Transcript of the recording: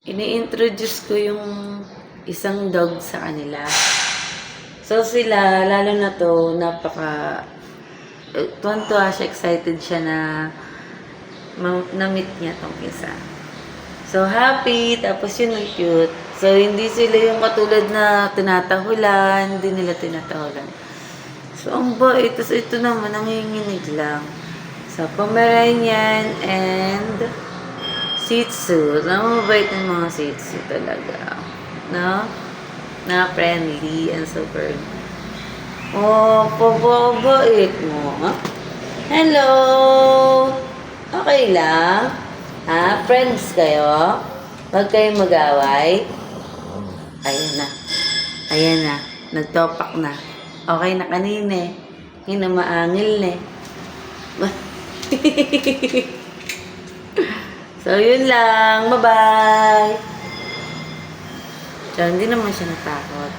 ini-introduce ko yung isang dog sa kanila. So sila, lalo na to, napaka, eh, tuwan-tuwa siya, excited siya na na-meet niya tong isa. So happy, tapos yun cute. So hindi sila yung katulad na tinatahulan, hindi nila tinatahulan. So ang bait, tapos ito naman, nanginginig lang. So Pomeranian and Shih Tzu. Ang mabait ng mga Shih talaga. No? Na friendly and super. Oh, pababait mo. Hello! Okay lang? Ha? Friends kayo? Huwag kayong mag-away? Ayan na. Ayan na. Nagtopak na. Okay na kanina eh. Yun na maangil eh. So, yun lang. Bye-bye. So, hindi naman siya natakot.